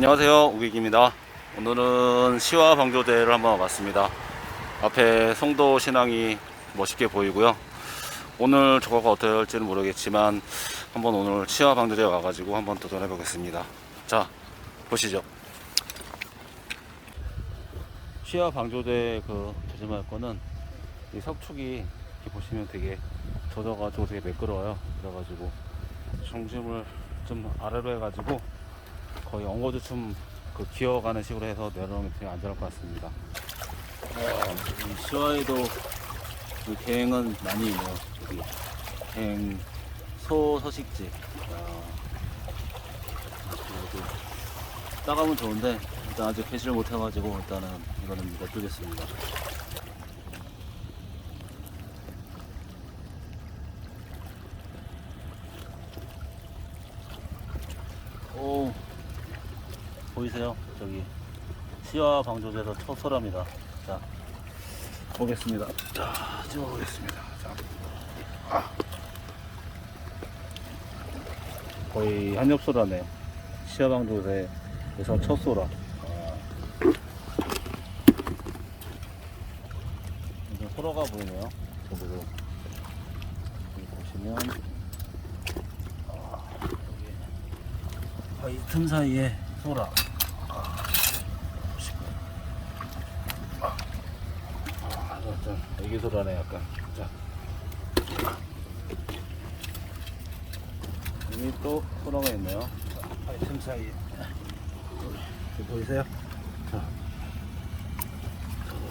안녕하세요 우기기입니다. 오늘은 시와 방조대를 한번 와봤습니다. 앞에 송도 신앙이 멋있게 보이고요. 오늘 어떻게 할지는 모르겠지만 한번 오늘 시와 방조대에 와가지고 한번 도전해 보겠습니다. 자 보시죠. 시와 방조대 그 조심할 거는 이 석축이 보시면 되게 젖어가지고 되게 매끄러워요. 그래가지고 중심을 좀 아래로 해가지고 거의 엉거주춤 그 기어가는 식으로 해서 내려오는 게 되게 안전할 것 같습니다. 어, 이 시와에도 그 갱은 많이 있네요. 여기 갱 소서식지. 어, 그래도 따가면 좋은데 일단 아직 회시를 못해가지고 일단은 이거는 냅두겠습니다. 오 보이세요? 저기 시와 방조제에서 첫 소랍니다. 자 보겠습니다. 자 찍어보겠습니다. 자, 아. 거의 한엽소라네요. 시와 방조제에서 첫 소라. 아. 이제 소라가 보이네요. 저기도 보시면 아, 아, 이틈 사이에 소라. 아, 아, 좀 애기 소라네 약간. 자. 여기 또 소라가 있네요. 자, 아, 사이에. 여기 보이세요? 자.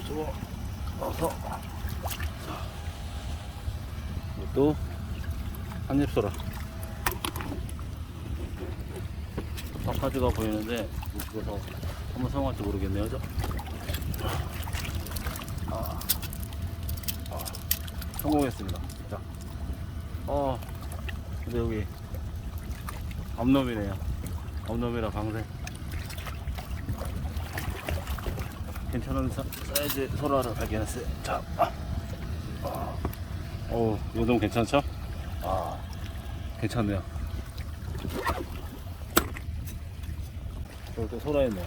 저거 넣어서. 자. 이것도 한입 소라. 바카드가 보이는데 그래서 한번 사용할지 모르겠네요. 저. 아, 아, 성공했습니다. 자, 어, 근데 여기 암놈이네요. 암놈이라 방생. 괜찮은 사, 사이즈 소라를 발견했어요. 자, 아, 아, 오, 요동 괜찮죠? 아, 괜찮네요. 또 소라 있네요.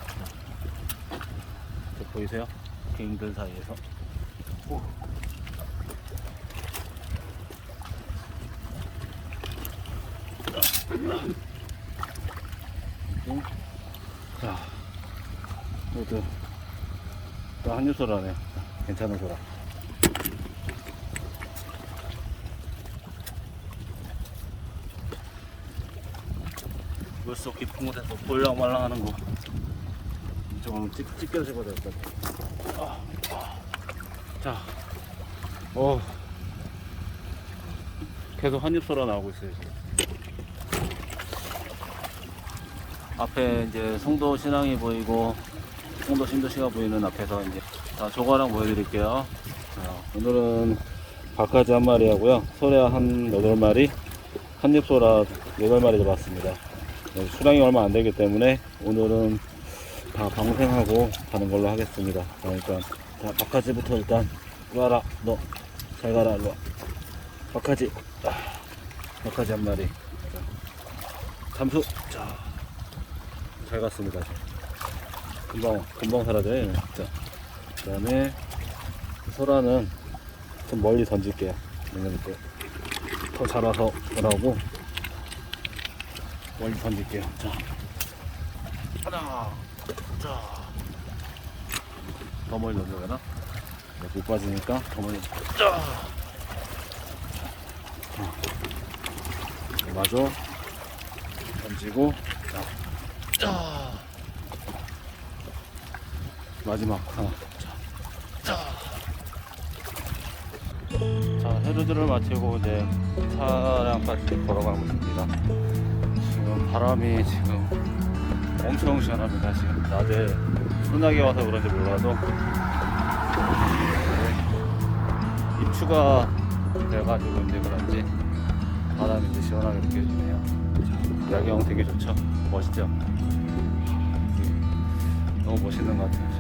저 보이세요? 갱들 사이에서. 오. 음. 자, 모두 또 한입 소라네. 괜찮은 소라. 물속 깊은 곳에서 볼랑말랑 하는 거. 조금 찍, 찍혀주고 될것 같아. 아, 아. 자, 어. 계속 한입 소라 나오고 있어요, 지금. 앞에 이제 송도 신앙이 보이고, 송도 신도시가 보이는 앞에서 이제 자, 조과랑 보여드릴게요. 자, 오늘은 박하지 한 마리 하고요. 소라 한 8마리, 한입 소라 8마리 잡았습니다. 네, 수량이 얼마 안 되기 때문에 오늘은 다 방생하고 가는 걸로 하겠습니다. 자, 일단 자, 바카지부터 일단 와라 너 잘 가라 일로 와 바카지 아, 바카지 한 마리 자, 잠수 자 잘 갔습니다. 금방 금방 사라져요. 자, 그다음에 소라는 좀 멀리 던질게요. 왜냐면 또더 자라서 오라고 멀리 던질게요. 자, 하나, 자, 더 멀리 던져야 되나? 네, 못 빠지니까 더 멀리. 자, 자, 마저 던지고, 자, 자, 마지막 하나. 자, 자. 자, 헤르드를 마치고 이제 차량까지 걸어가고 있습니다. 지금 바람이 지금 엄청 시원합니다. 지금 낮에 소나기 와서 그런지 몰라도 네, 입추가 돼가지고 이제 그런지 바람이 이제 시원하게 느껴지네요. 자, 야경 되게 좋죠? 멋있죠? 너무 멋있는 것 같아요.